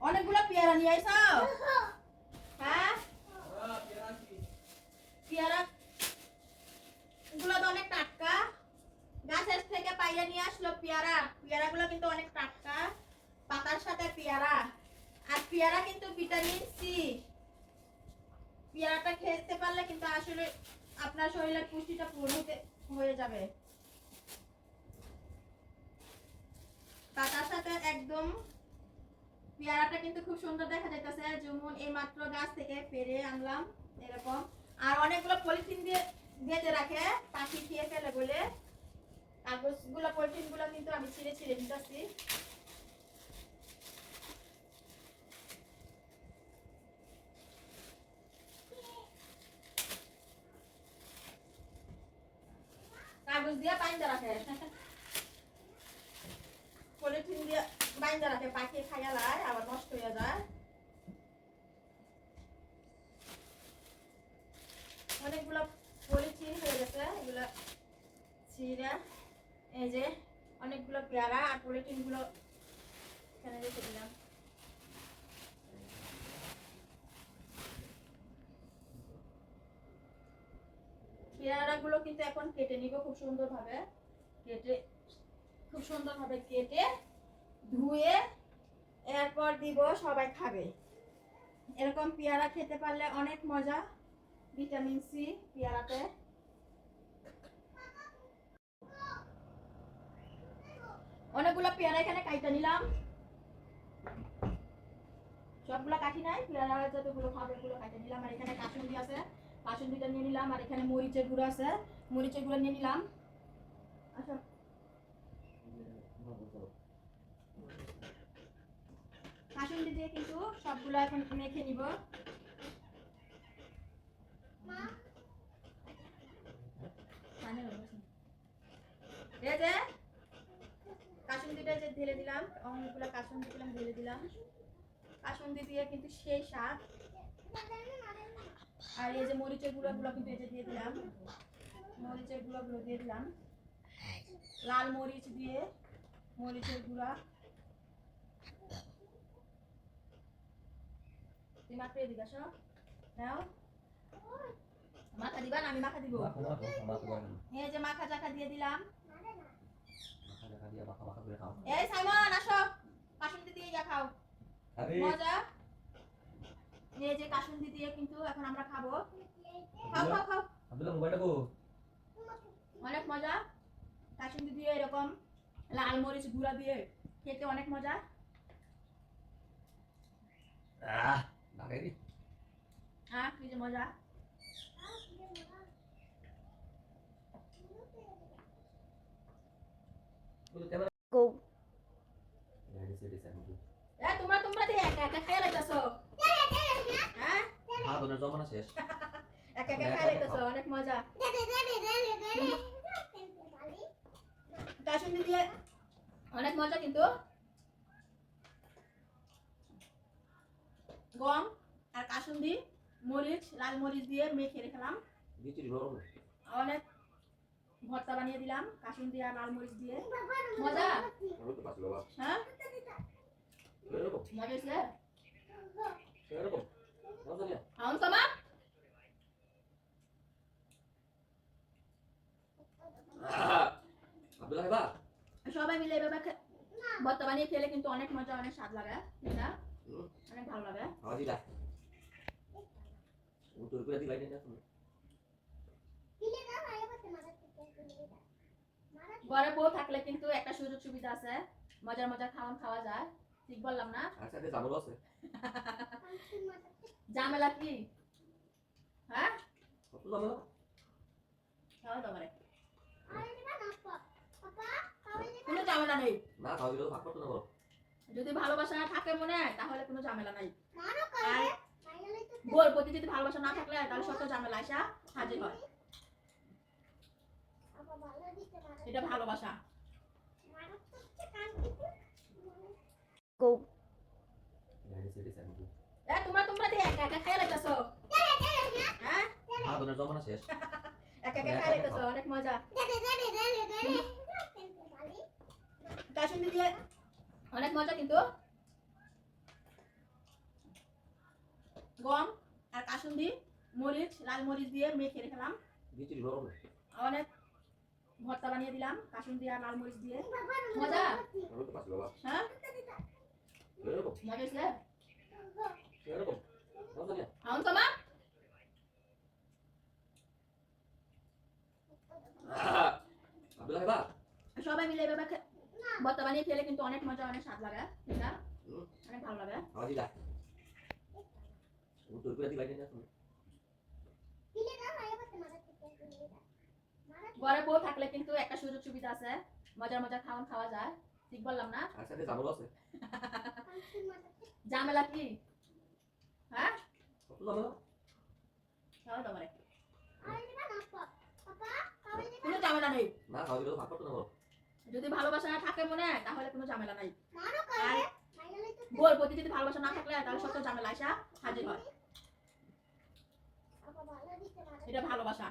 অনেকগুলো পেয়ারা নিয়ে আইছো? হ্যাঁ? আর পেয়ারা কিন্তু পেয়ারাটা খেতে পারলে কিন্তু আসলে আপনার শরীরের পুষ্টিটা পূর্ণ হয়ে যাবে। পাতার সাথে একদম পেয়ারাটা কিন্তু খুব সুন্দর দেখা যাইতেছে। যেমন এই মাত্র গাছ থেকে পেরে আনলাম, এরকম। আর অনেকগুলো পলিথিন দিয়ে বেঁধে রাখে, পাখি খেয়ে ফেলে বলে। কাগজগুলো পলিথিনগুলো কিন্তু আমি ছিঁড়ে ছিঁড়ে দিতেছি। কাগজ দিয়ে বাইন্দা রাখে। পলিথিন দিয়ে বাইন্দা রাখে পাখি খাইয়া লায় আবার নষ্ট হয়ে যায়। অনেকগুলো পলিথিন হয়ে গেছে, এগুলো ছিঁড়ে। এই যে অনেকগুলো পেয়ারা আর পলিথিনগুলো এখানে রেখে দিলাম। পেয়ারাগুলো কিন্তু এখন কেটে নিব খুব সুন্দরভাবে। কেটে খুব সুন্দরভাবে কেটে ধুয়ে এরপর দিব, সবাই খাবে। এরকম পেয়ারা খেতে পারলে অনেক মজা, ভিটামিন সি পেয়ারাতে। অনেকগুলো পেয়ারা এখানে কাইটা নিলাম। সবগুলো কাটি নাই, পেয়ারা যতগুলো খাবে ওগুলো কাটে নিলাম। আর এখানে কাসুন্দি আছে, কাসুন্দিটা নিয়ে নিলাম। আর এখানে মরিচের গুঁড়ো আছে, মরিচের গুঁড়ো নিয়ে নিলাম। আচ্ছা। কাসুন্দি দিয়ে কিন্তু সবগুলো এখন মেখে নিব। যে দিলাম দিলাম। দিলাম দিয়ে কিন্তু সেই স্বাদ আর এই যে মরিচের যে দিয়ে দিলাম। মরিচের গুঁড়োগুলো দিয়ে দিলাম। লাল মরিচ দিয়ে মরিচের গুঁড়া। তুমি মাত্র এদিকে আসো নাও মাথা দিবা না আমি মাথা দিব এই যে মাখা চাখা দিয়ে দিলাম এই সাইমন আসো কাসুন্দি দিয়ে যা খাও মজা এই যে কাসুন্দি দিয়ে কিন্তু এখন আমরা খাব খাও খাও খাও অনেক মজা কাসুন্দি দিয়ে এরকম লাল মরিচ গুঁড়া দিয়ে খেতে অনেক মজা হ্যাঁ কি যে মজা Go. এ তোমরা তোমরা দিয়ে একা একা খাইয়া লাইতাছো হ্যাঁ শেষ একা একা খাইয়া লাইতাছো অনেক মজা কাসুন্দি দিয়ে অনেক মজা কিন্তু গম আর কাসুন্দি মরিচ লাল মরিচ দিয়ে মেখে রেখেলাম। অনেক ভর্তা বানিয়ে দিলাম কাসুন্দি আর লাল মরিচ দিয়ে। মজা? হ্যাঁ? মজা হয়েছে? খাওন তোমার সবাই মিলে এভাবে ভর্তা বানিয়ে খেলে কিন্তু অনেক মজা অনেক স্বাদ লাগে এটা অনেক ভালো লাগে। ঘরে বউ থাকলে কিন্তু একটা সুযোগ সুবিধা আছে। মজার মজার খাওয়ান খাওয়া যায়। ঠিক বললাম না? ঝামেলা কি? হ্যাঁ? খাওয়া দাওয়া করে। কোনো ঝামেলা নেই। না খাওয়া দিলেও ভাগ করতে না বলো যদি ভালোবাসা না থাকে মনে হয় তাহলে কোনো ঝামেলা নাই আর বউর প্রতি যদি ভালোবাসা না থাকলে তাহলে শত ঝামেলা আসা হাজির হয় এটা ভালোবাসা তোমরা তোমরা দিয়ে একা একা লাইতাছো হ্যাঁ জমানা শেষ একা একা অনেক মজা দিয়ে অনেক মজা কিন্তু। গম আর কাসুন্দি মরিচ লাল মরিচ দিয়ে মেখে রেখেলাম। অনেক ভর্তা বানিয়ে দিলাম কাসুন্দি আর লাল মরিচ দিয়ে। মজা? হ্যাঁ? মজা এখন সবাই মিলে এভাবে ভর্তা বানিয়ে খেলে কিন্তু অনেক মজা অনেক স্বাদ লাগে। এটা অনেক ভালো লাগে। ঘরে বউ থাকলে কিন্তু একটা সুযোগ সুবিধা আছে। মজার মজার খাওয়ান খাওয়া যায়। ঠিক বললাম না? ঝামেলা কি? হ্যাঁ? দাওয়া কোনো ঝামেলা নেই। না খাওয়া দিলে ভাগ করতে না যদি ভালোবাসা না থাকে মনে তাহলে কোনো ঝামেলা নাই। আর বউর প্রতি যদি ভালোবাসা না থাকলে তাহলে সত্য ঝামেলা আসা হাজির হয়। এটা ভালোবাসা।